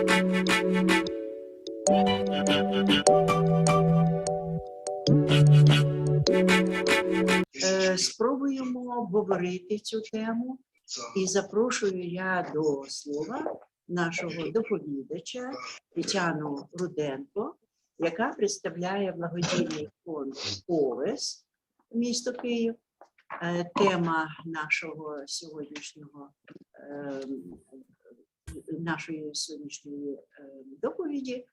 Е, Спробуємо обговорити цю тему і запрошую я до слова нашого доповідача Тетяну Руденко, яка представляє благодійний фонд ОВЕС місто Київ. Е, Тема нашого сьогоднішнього е, нашої сьогоднішньої е, доповіді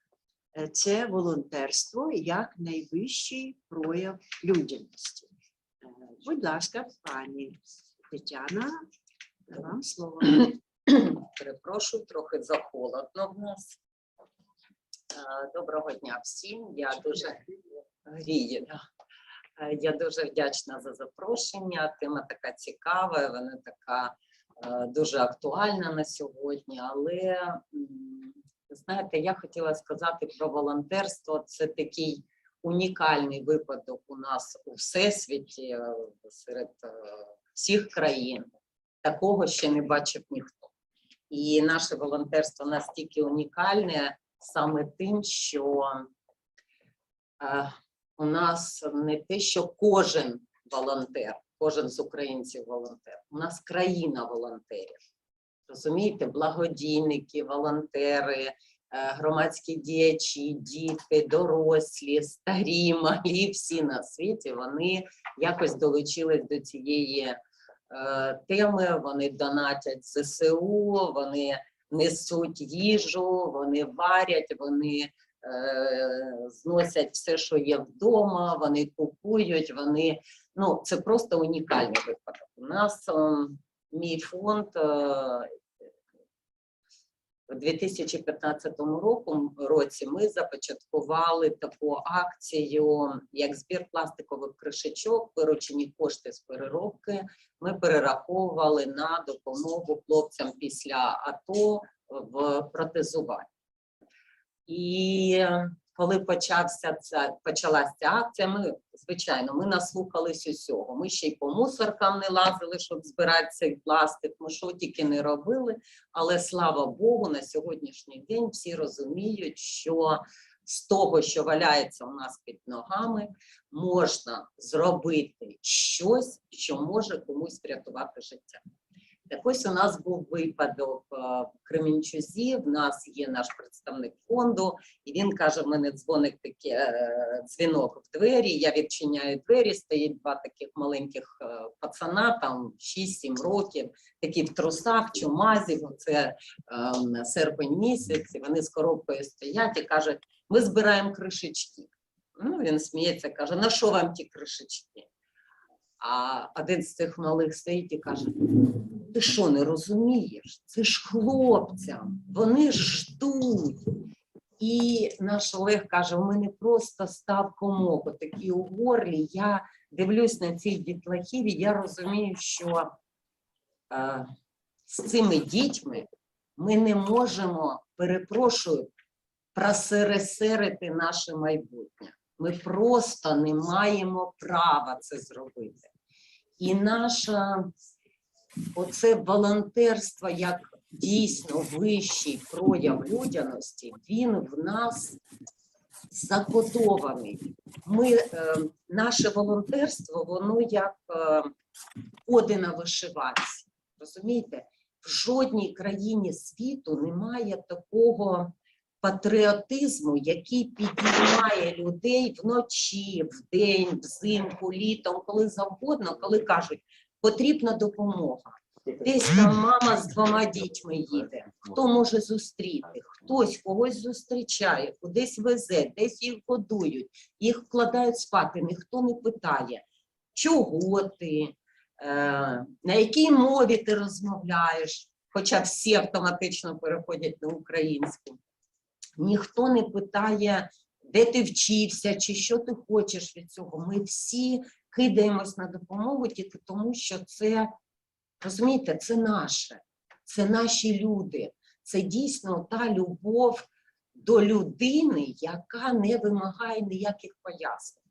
е, це волонтерство як найвищий прояв людяності. Е, Будь ласка, пані Тетяна, вам слово. Перепрошую, трохи захолодно в нас. Доброго дня всім. Я дуже гріє. Е, Я дуже вдячна за запрошення. Тема така цікава, вона така дуже актуальна на сьогодні. Але знаєте, я хотіла сказати про волонтерство. Це такий унікальний випадок у нас у всесвіті е, серед е, всіх країн. Такого ще не бачив ніхто. І наше волонтерство настільки унікальне саме тим, що е, у нас не те, що кожен волонтер, кожен з українців волонтер, у нас країна волонтерів. Розумієте, благодійники, волонтери, е, громадські діячі, діти, дорослі, старі, малі, всі на світі, вони якось долучились до цієї е, теми, вони донатять ЗСУ, вони несуть їжу, вони варять, вони е, зносять все, що є вдома, вони купують, вони ну це просто унікальний випадок. У нас ем, мій фонд е, у 2015 року, році ми започаткували таку акцію, як збір пластикових кришечок, виручені кошти з переробки. Ми перераховували на допомогу хлопцям після АТО в протезуванні. І коли почався ця, почалася ця акція, ми, звичайно, ми наслухались усього. Ми ще й по мусоркам не лазили, щоб збирати цей пластик. Ми що тільки не робили. Але слава Богу, на сьогоднішній день всі розуміють, що з того, що валяється у нас під ногами, можна зробити щось, що може комусь врятувати життя. Так ось у нас був випадок е, в Кременчузі. В нас є наш представник фонду, і він каже: в мене дзвоник такий е, дзвінок в двері. Я відчиняю двері, стоїть два таких маленьких е, пацана, там 6-7 років, такі в трусах, чумазі. Це е, серпень місяць. і Вони з коробкою стоять і кажуть: ми збираємо кришечки. Ну, він сміється, каже: на що вам ті кришечки? А один з цих малих стоїть і каже: ти що, не розумієш? Це ж хлопцям, вони ж ждуть. І наш Олег каже: у мене просто став комок, отакий у горлі. Я дивлюсь на цих дітлахів, і я розумію, що е, з цими дітьми ми не можемо, перепрошую, просересерити наше майбутнє. Ми просто не маємо права це зробити. І наша оце волонтерство як дійсно вищий прояв людяності, він в нас закодований. Ми, е, наше волонтерство, воно як е, коди на вишиванці. Розумієте? В жодній країні світу немає такого патріотизму, який піднімає людей вночі, вдень, взимку, літом, коли завгодно, коли кажуть, потрібна допомога. Десь там мама з двома дітьми їде. Хто може зустріти? Хтось когось зустрічає, кудись везе, десь їх годують, їх вкладають спати. Ніхто не питає, чого ти, е, на якій мові ти розмовляєш, хоча всі автоматично переходять на українську. Ніхто не питає, де ти вчився, чи що ти хочеш від цього. Ми всі кидаємось на допомогу тільки тому, що це, розумієте, це наше, це наші люди. Це дійсно та любов до людини, яка не вимагає ніяких пояснень.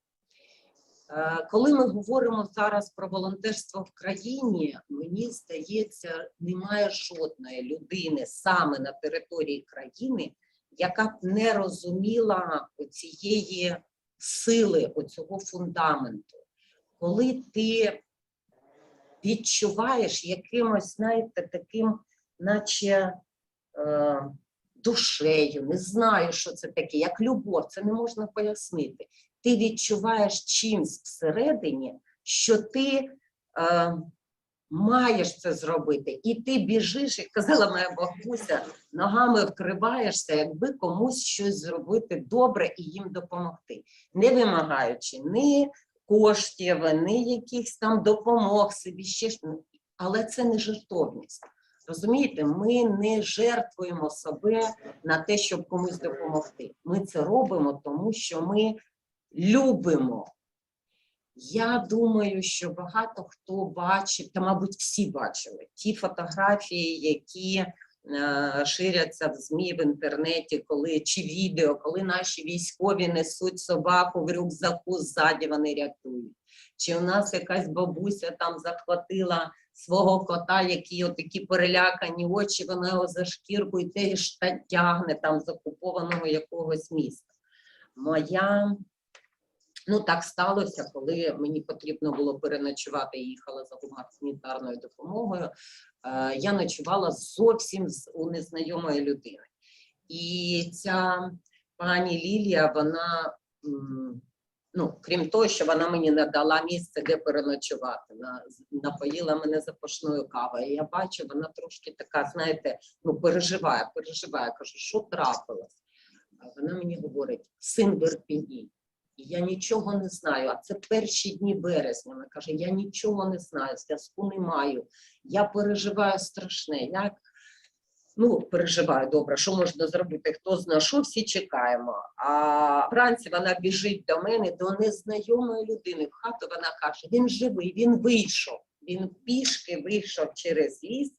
Е, Коли ми говоримо зараз про волонтерство в країні, мені здається, немає жодної людини саме на території країни, яка б не розуміла цієї сили, оцього фундаменту. Коли ти відчуваєш якимось, знаєте, таким, наче е, душею, не знаю, що це таке, як любов, це не можна пояснити. Ти відчуваєш чимсь всередині, що ти е, маєш це зробити, і ти біжиш, як казала моя бабуся, ногами вкриваєшся, якби комусь щось зробити добре і їм допомогти, не вимагаючи ні коштів, ні якихось там допомог собі, ще ж- але це не жертовність. Розумієте, ми не жертвуємо себе на те, щоб комусь допомогти. Ми це робимо, тому що ми любимо. Я думаю, що багато хто бачив, та, мабуть, всі бачили ті фотографії, які ширяться в ЗМІ в інтернеті, коли чи відео, коли наші військові несуть собаку в рюкзаку, ззаді вони рятують. Чи у нас якась бабуся там захватила свого кота, які отакі перелякані очі, вона його за шкірку і теж тягне там з окупованого якогось міста. Моя Ну, так сталося, коли мені потрібно було переночувати, я їхала за гуманітарною допомогою. Е, я ночувала зовсім у незнайомої людини. І ця пані Лілія, вона, ну, крім того, що вона мені надала місце, де переночувати, на, напоїла мене запашною кавою. Я бачу, вона трошки така, знаєте, ну, переживає, переживає. Кажу, що трапилось? Вона мені говорить: син в. Я нічого не знаю. А це перші дні березня. Вона каже: я нічого не знаю, зв'язку не маю. Я переживаю страшне. Я ну, переживаю добре, що можна зробити? Хто знає, що всі чекаємо. А вранці вона біжить до мене, до незнайомої людини. В хату вона каже: він живий, він вийшов. Він пішки вийшов через ліс,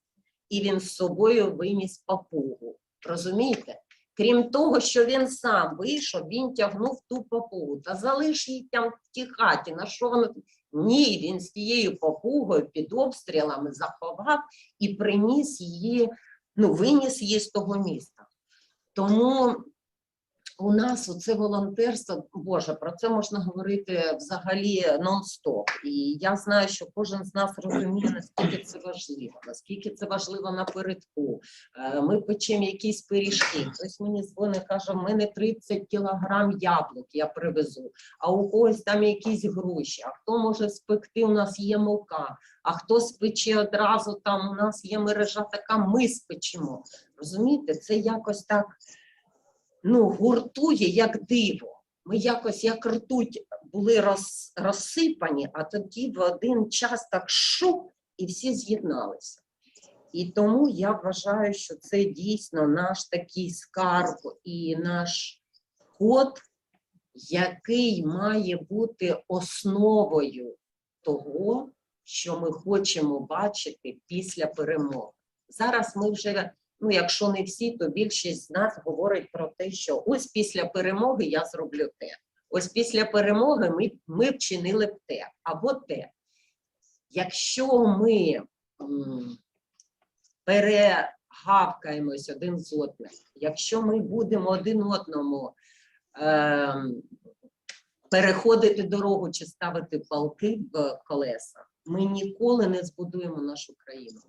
і він з собою виніс папугу. Розумієте? Крім того, що він сам вийшов, він тягнув ту попугу. Та залиш її там в тій хаті. На що воно? Ні, він з тією попугою під обстрілами заховав і приніс її, ну, виніс її з того міста. Тому у нас оце волонтерство, Боже, про це можна говорити взагалі нон-стоп. І я знаю, що кожен з нас розуміє, наскільки це важливо, наскільки це важливо напередку. Е, Ми печемо якісь пиріжки. Хтось мені дзвонить, каже, в мене 30 кілограм яблук я привезу, а у когось там якісь гроші, а хто може спекти, у нас є мука, а хто спече одразу, там у нас є мережа така, ми спечемо. Розумієте, це якось так ну, гуртує як диво. Ми якось як ртуть були роз, розсипані, а тоді в один час так шук і всі з'єдналися. І тому я вважаю, що це дійсно наш такий скарб і наш код, який має бути основою того, що ми хочемо бачити після перемоги. Зараз ми вже ну, якщо не всі, то більшість з нас говорить про те, що ось після перемоги я зроблю те. Ось після перемоги ми, ми вчинили б те або те. Якщо ми перегавкаємось один з одним, якщо ми будемо один одному ем, переходити дорогу чи ставити палки в колеса, ми ніколи не збудуємо нашу країну.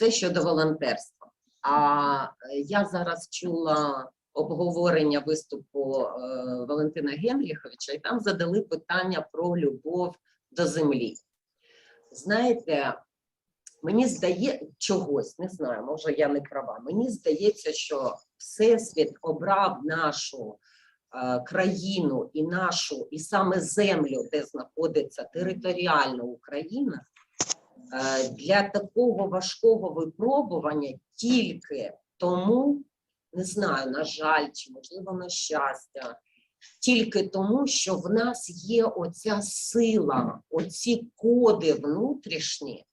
Це щодо волонтерства. А е, я зараз чула обговорення виступу е, Валентина Генріховича, і там задали питання про любов до землі. Знаєте, мені здається чогось, не знаю, може я не права. Мені здається, що Всесвіт обрав нашу е, країну і нашу, і саме землю, де знаходиться територіальна Україна, для такого важкого випробування тільки тому, не знаю, на жаль, чи можливо на щастя, тільки тому, що в нас є оця сила, оці коди внутрішні,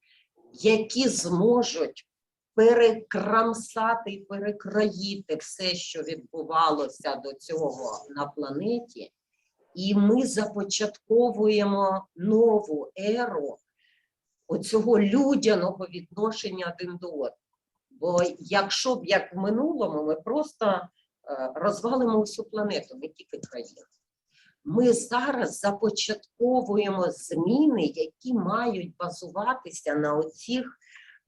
які зможуть перекрамсати і перекроїти все, що відбувалося до цього на планеті, і ми започатковуємо нову еру оцього людяного відношення один до одного. Бо якщо б як в минулому, ми просто е, розвалимо всю планету, не тільки країну. Ми зараз започатковуємо зміни, які мають базуватися на оцих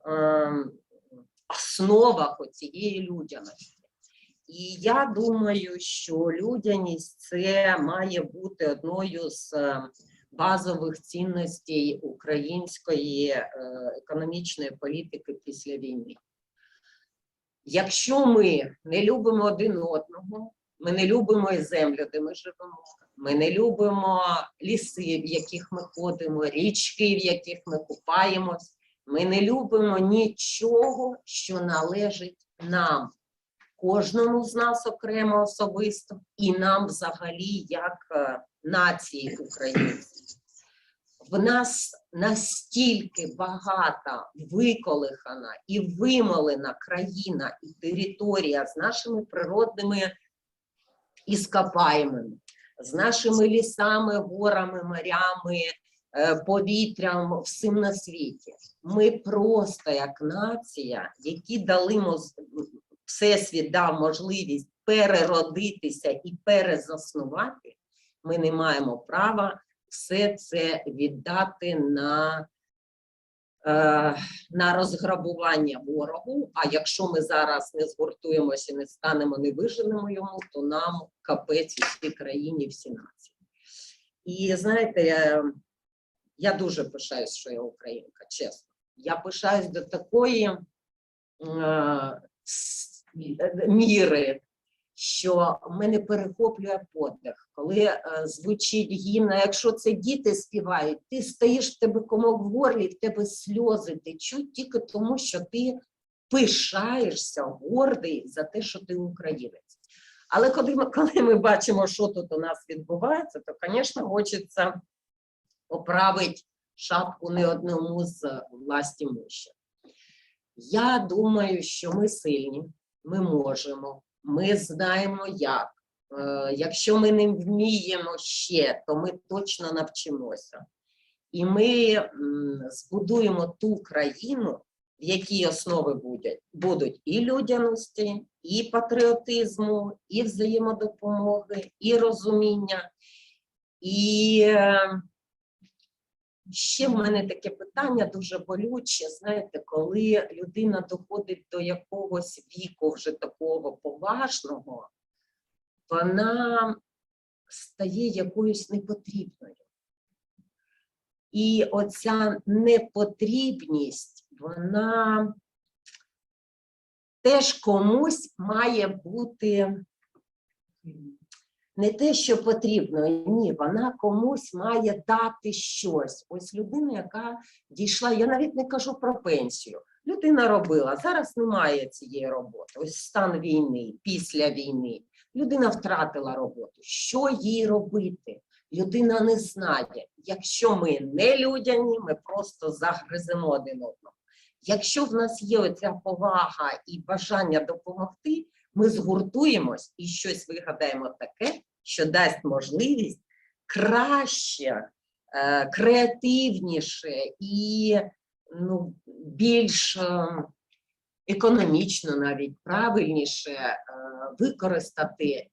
ем, основах оцієї людяності. І я думаю, що людяність це має бути одною з е, базових цінностей української е, економічної політики після війни. Якщо ми не любимо один одного, ми не любимо і землю, де ми живемо, ми не любимо ліси, в яких ми ходимо, річки, в яких ми купаємось, ми не любимо нічого, що належить нам, кожному з нас окремо особисто, і нам взагалі як е, нації українців. В нас настільки багата, виколихана і вимолена країна і територія з нашими природними іскопаємими, з нашими лісами, горами, морями, е, повітрям, всім на світі. Ми просто як нація, які дали моз- Всесвіт дав можливість переродитися і перезаснувати, ми не маємо права все це віддати на, е, на розграбування ворогу. А якщо ми зараз не згуртуємося, не станемо, не виженемо йому, то нам капець усій країні, всі нації. І знаєте, я, я дуже пишаюсь, що я українка, чесно. Я пишаюсь до такої е, е, міри, що мене перехоплює подих, коли е, звучить гімн, якщо це діти співають, ти стоїш в тебе комок в горлі, в тебе сльози течуть тільки тому, що ти пишаєшся гордий за те, що ти українець. Але коли ми, коли ми бачимо, що тут у нас відбувається, то, звісно, хочеться оправити шапку не одному з власті мужчин. Я думаю, що ми сильні, ми можемо, ми знаємо як. Е, Якщо ми не вміємо ще, то ми точно навчимося. І ми збудуємо ту країну, в якій основи будуть, будуть і людяності, і патріотизму, і взаємодопомоги, і розуміння. І е, ще в мене таке питання дуже болюче. Знаєте, коли людина доходить до якогось віку вже такого поважного, вона стає якоюсь непотрібною. І оця непотрібність, вона теж комусь має бути не те, що потрібно, ні, вона комусь має дати щось. Ось людина, яка дійшла, я навіть не кажу про пенсію. Людина робила, зараз немає цієї роботи. Ось стан війни, після війни. Людина втратила роботу. Що їй робити? Людина не знає. Якщо ми не людяні, ми просто загриземо один одного. Якщо в нас є оця повага і бажання допомогти, ми згуртуємось і щось вигадаємо таке, що дасть можливість краще, е, креативніше і ну, більш е, економічно, навіть правильніше е, використати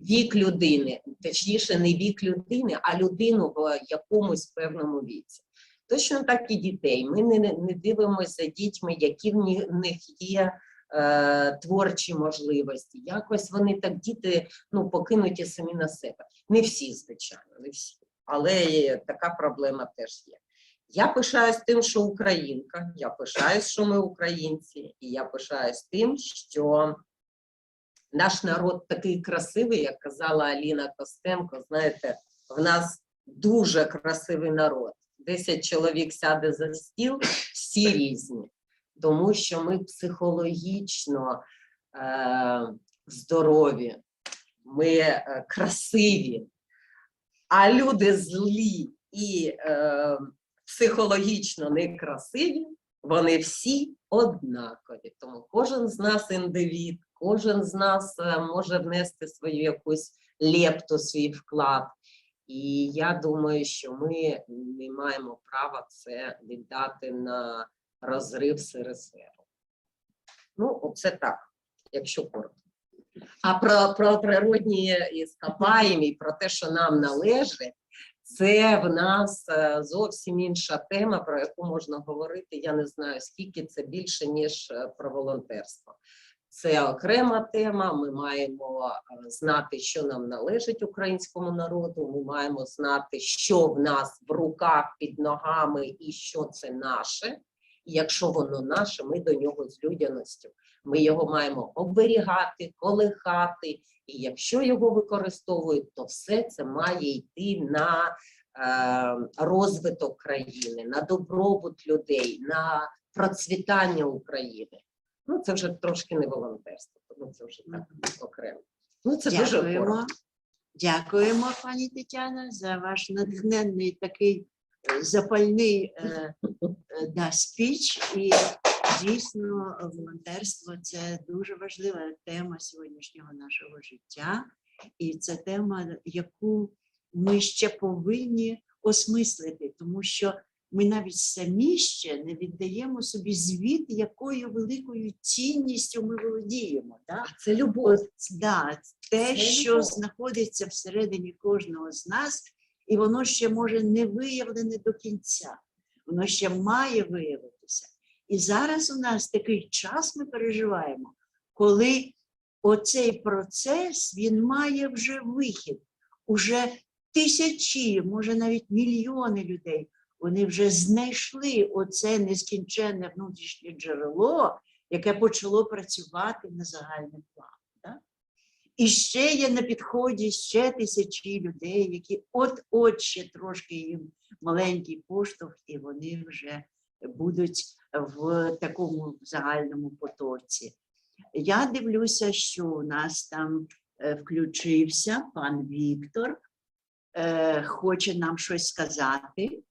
вік людини, точніше, не вік людини, а людину в якомусь певному віці. Точно так і дітей. Ми не, не дивимося дітьми, які в них є е, творчі можливості. Якось вони так діти ну, покинуті самі на себе. Не всі, звичайно, не всі. Але така проблема теж є. Я пишаюсь тим, що українка, я пишаюсь, що ми українці, і я пишаюсь тим, що наш народ такий красивий, як казала Аліна Костенко. Знаєте, в нас дуже красивий народ. Десять чоловік сяде за стіл, всі різні, тому що ми психологічно е, здорові, ми е, красиві, а люди злі і е, психологічно некрасиві, вони всі однакові. Тому кожен з нас індивід, кожен з нас е, може внести свою якусь лепту, свій вклад. І я думаю, що ми не маємо права це віддати на розрив СРСР. Ну, оце так, якщо коротко. А про, про природні іскопаємі, про те, що нам належить, це в нас е, зовсім інша тема, про яку можна говорити. Я не знаю, скільки це більше, ніж е, про волонтерство. Це окрема тема. Ми маємо е, знати, що нам належить українському народу. Ми маємо знати, що в нас в руках під ногами і що це наше. І якщо воно наше, ми до нього з людяністю. Ми його маємо оберігати, колихати. І якщо його використовують, то все це має йти на е, розвиток країни, на добробут людей, на процвітання України. Ну, це вже трошки не волонтерство, тому це вже так окремо. Ну, це дуже Дякуємо. коротко. Дякуємо, пані Тетяна, за ваш натхненний такий запальний е, е, да, спіч. І дійсно волонтерство це дуже важлива тема сьогоднішнього нашого життя. І це тема, яку ми ще повинні осмислити, тому що ми навіть самі ще не віддаємо собі звіт, якою великою цінністю ми володіємо. Да? Це любов. От, да, те, Це що любов. знаходиться всередині кожного з нас, і воно ще може не виявлене до кінця, воно ще має виявитися. І зараз у нас такий час ми переживаємо, коли оцей процес він має вже вихід. Уже тисячі, може навіть мільйони людей. Вони вже знайшли оце нескінченне внутрішнє джерело, яке почало працювати на загальний план. І ще є на підході ще тисячі людей, які от-от ще трошки їм маленький поштовх, і вони вже будуть в такому загальному потоці. Я дивлюся, що у нас там е, включився пан Віктор, е, хоче нам щось сказати.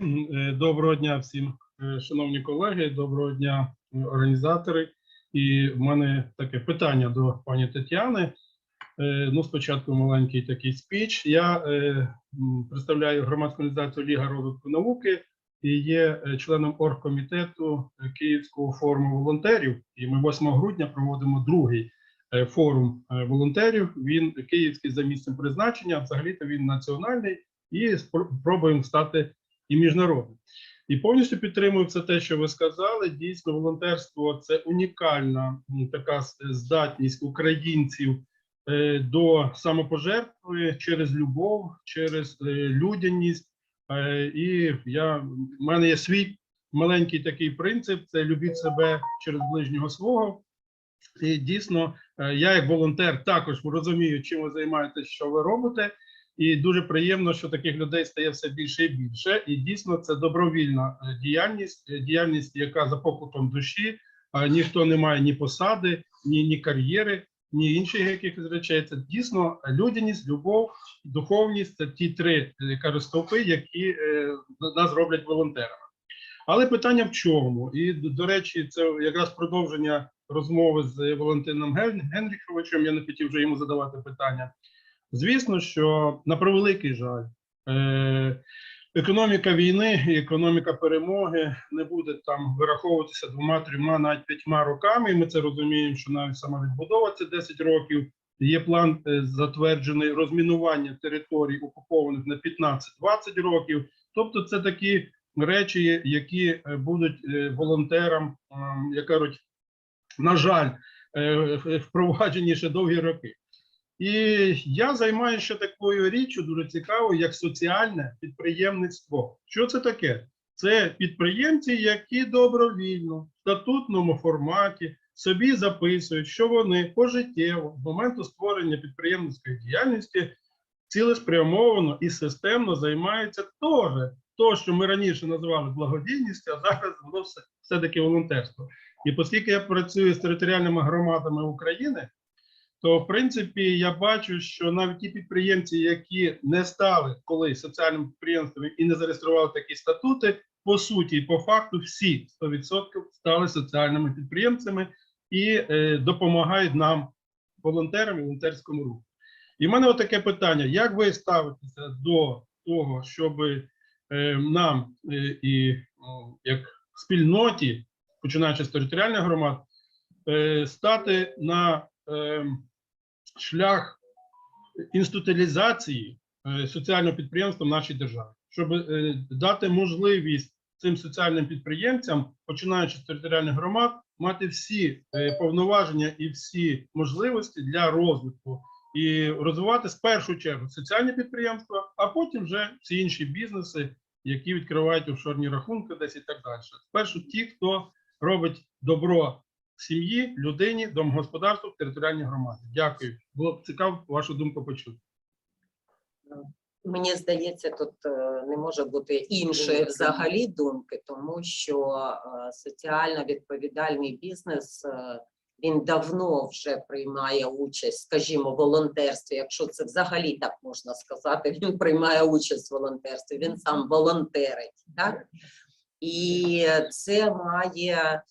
Е, Доброго дня всім, шановні колеги, доброго дня, організатори. І в мене таке питання до пані Тетяни. Е, Ну, спочатку маленький такий спіч. Я е, представляю громадську організацію Ліга розвитку науки і є е, членом оргкомітету Київського форуму волонтерів. І ми 8 грудня проводимо другий форум волонтерів. Він київський за місцем призначення, взагалі-то він національний, і спро- спробуємо стати і міжнародним. І повністю підтримую все те, що ви сказали. Дійсно, волонтерство це унікальна така здатність українців е, до самопожертви через любов, через е, людяність. Е, І я в мене є свій маленький такий принцип: це любіть себе через ближнього свого. І дійсно, я як волонтер також розумію, чим ви займаєтесь, що ви робите. І дуже приємно, що таких людей стає все більше і більше. І дійсно це добровільна е, діяльність, е, діяльність, яка за покликом душі. Ніхто не має ні посади, ні, ні кар'єри, ні інших якихось речей. Це дійсно людяність, любов, духовність це ті три е, кажу, стовпи, які нас роблять волонтерами. Але питання в чому? І до- речі, це якраз продовження розмови з Валентином Ген- Генріховичем. Я не хотів вже йому задавати питання. Звісно, що на превеликий жаль, е, економіка війни і економіка перемоги не буде там вираховуватися двома, трьома, навіть п'ятьма роками. Ми це розуміємо, що навіть сама відбудова це 10 років. Є план е, затверджений розмінування територій окупованих на 15-20 років. Тобто, це такі речі, які е, будуть волонтерам, як кажуть, на жаль, впроваджені ще довгі роки. І я займаюся такою річчю дуже цікавою, як соціальне підприємництво. Що це таке? Це підприємці, які добровільно в статутному форматі собі записують, що вони пожиттєво з моменту створення підприємницької діяльності цілеспрямовано і системно займаються теж то, що ми раніше називали благодійністю, а зараз воно все-таки волонтерство. І оскільки я працюю з територіальними громадами України, то в принципі я бачу, що навіть ті підприємці, які не стали колись соціальними підприємствами і не зареєстрували такі статути, по суті, по факту, всі 100% стали соціальними підприємцями і е, допомагають нам волонтерам і волонтерському руху. І в мене таке питання: як ви ставитеся до того, щоб нам е, і ну, як спільноті, починаючи з територіальних громад, е, стати на е, шлях інституалізації е, соціального підприємства в нашій державі, щоб е, дати можливість цим соціальним підприємцям, починаючи з територіальних громад, мати всі е, повноваження і всі можливості для розвитку і розвивати з першу чергу соціальні підприємства, а потім вже всі інші бізнеси, які відкривають офшорні рахунки, десь і так далі. Спершу ті, хто робить добро сім'ї, людині, домогосподарству в територіальній громаді. Дякую. Було б цікаво вашу думку почути. Мені здається, тут е, не може бути іншої взагалі думки, тому що е, соціально відповідальний бізнес е, він давно вже приймає участь, скажімо, в волонтерстві. Якщо це взагалі так можна сказати, він приймає участь в волонтерстві, він сам волонтерить, так і це має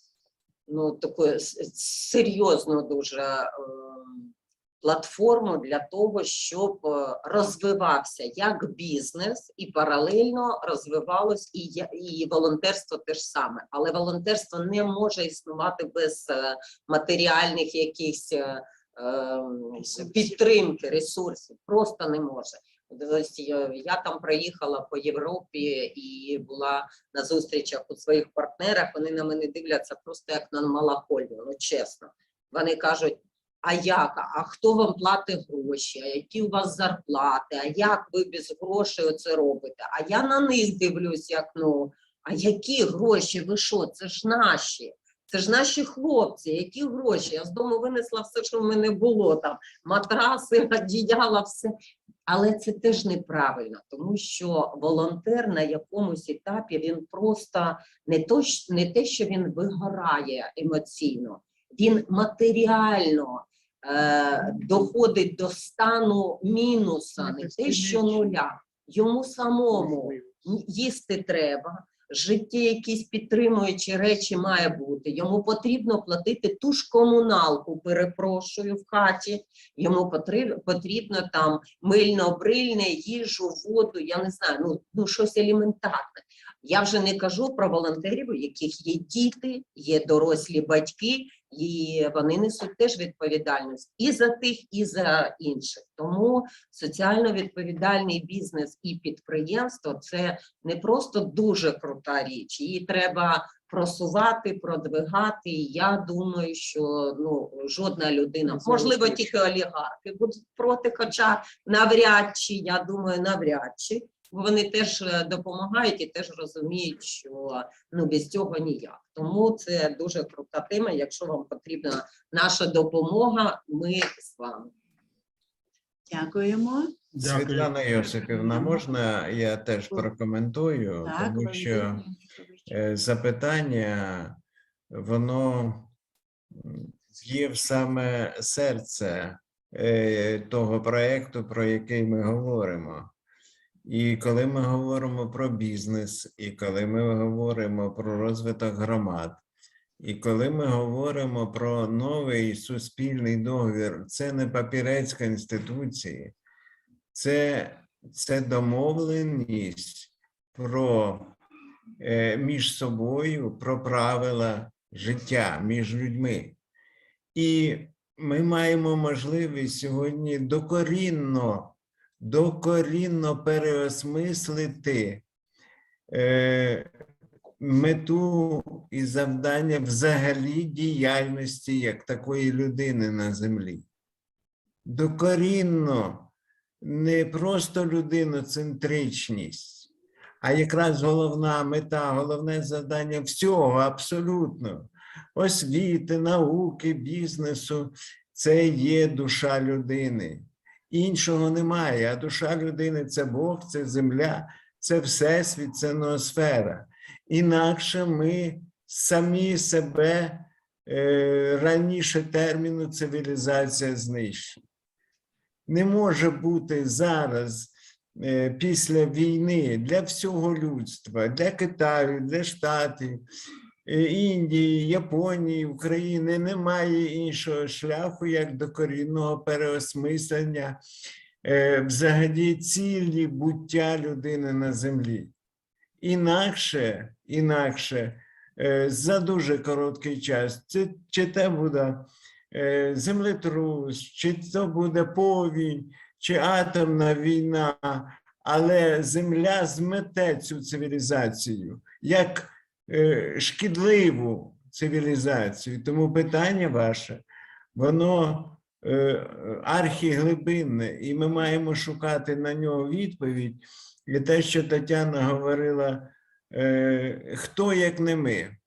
ну таку серйозну дуже. ем, платформу для того, щоб е, розвивався як бізнес, і паралельно розвивалось і, і волонтерство теж саме. Але волонтерство не може існувати без е, матеріальних якихось е, ем, підтримки, ресурсів. Просто не може. Я, там проїхала по Європі і була на зустрічах у своїх партнерах. Вони на мене дивляться просто як на малахольну, ну чесно. Вони кажуть: а як? А хто вам платить гроші? А які у вас зарплати? А як ви без грошей оце робите? А я на них дивлюсь, як ну, а які гроші? Ви що? Це ж наші. Це ж наші хлопці, які гроші? Я з дому винесла все, що в мене було там, матраси, одіяла, все. Але це теж неправильно, тому що волонтер на якомусь етапі він просто не то, не те, що він вигорає емоційно, він матеріально е, доходить до стану мінуса, не те, що нуля. Йому самому їсти треба, життя якісь підтримуючі речі має бути. Йому потрібно платити ту ж комуналку, перепрошую, в хаті. Йому потрібно там мильно-брильне, їжу, воду, я не знаю, ну, ну щось елементарне. Я вже не кажу про волонтерів, у яких є діти, є дорослі батьки, і вони несуть теж відповідальність і за тих, і за інших. Тому соціально відповідальний бізнес і підприємство це не просто дуже крута річ. Її треба просувати, продвигати. І я думаю, що ну жодна людина, можливо, тільки олігархи будуть проти, хоча навряд чи я думаю, навряд чи. бо Вони теж е, допомагають і теж розуміють, що ну без цього ніяк. Тому це дуже крута тема. Якщо вам потрібна наша допомога, ми з вами. Дякуємо. Дякую. Світлана Йосипівна, можна я теж прокоментую, Так, тому що е, запитання, воно є в саме серце е, того проєкту, про який ми говоримо. І коли ми говоримо про бізнес, і коли ми говоримо про розвиток громад, і коли ми говоримо про новий суспільний договір, це не папірець Конституції, це, це домовленість про е, між собою про правила життя між людьми. І ми маємо можливість сьогодні докорінно, докорінно переосмислити е, мету і завдання взагалі діяльності як такої людини на землі. Докорінно не просто людиноцентричність, а якраз головна мета, головне завдання всього абсолютно освіти, науки, бізнесу це є душа людини. Іншого немає. А душа людини це Бог, це земля, це Всесвіт, це ноосфера. Інакше ми самі себе е, раніше терміну цивілізація знищимо. Не може бути зараз е, після війни для всього людства, для Китаю, для Штатів, Індії, Японії, України. Немає іншого шляху, як докорінного переосмислення. Е, взагалі цілі буття людини на землі. Інакше, інакше, е, за дуже короткий час, це, чи це буде е, землетрус, чи це буде повінь, чи атомна війна, але земля змете цю цивілізацію як е, шкідливу цивілізацію. Тому питання ваше, воно е, архіглибинне, і ми маємо шукати на нього відповідь. І те, що Тетяна говорила, е, хто як не ми.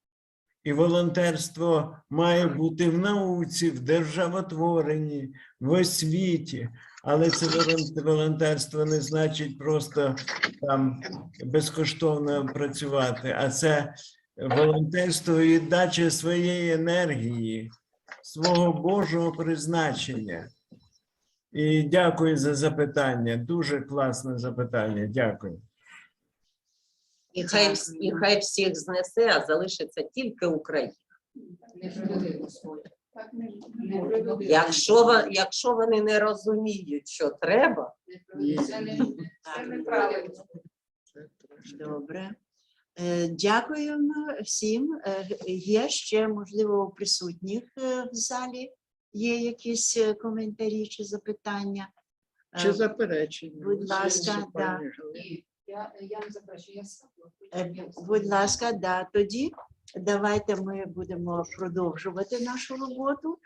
І волонтерство має бути в науці, в державотворенні, в освіті. Але це волон- волонтерство не значить просто там безкоштовно працювати, а це волонтерство і віддача своєї енергії, свого Божого призначення. І дякую за запитання. Дуже класне запитання. Дякую. І хай, і хай всіх знесе, а залишиться тільки Україна. Якщо, во- якщо вони не розуміють, що треба, Добре. Е, Дякуємо всім. Е, Є ще, можливо, у присутніх е, в залі є якісь е, коментарі чи запитання. Чи заперечення? будь ласка, да. Я, я не запрошую, я сам. Е, Будь ласка, да, тоді давайте ми будемо продовжувати нашу роботу.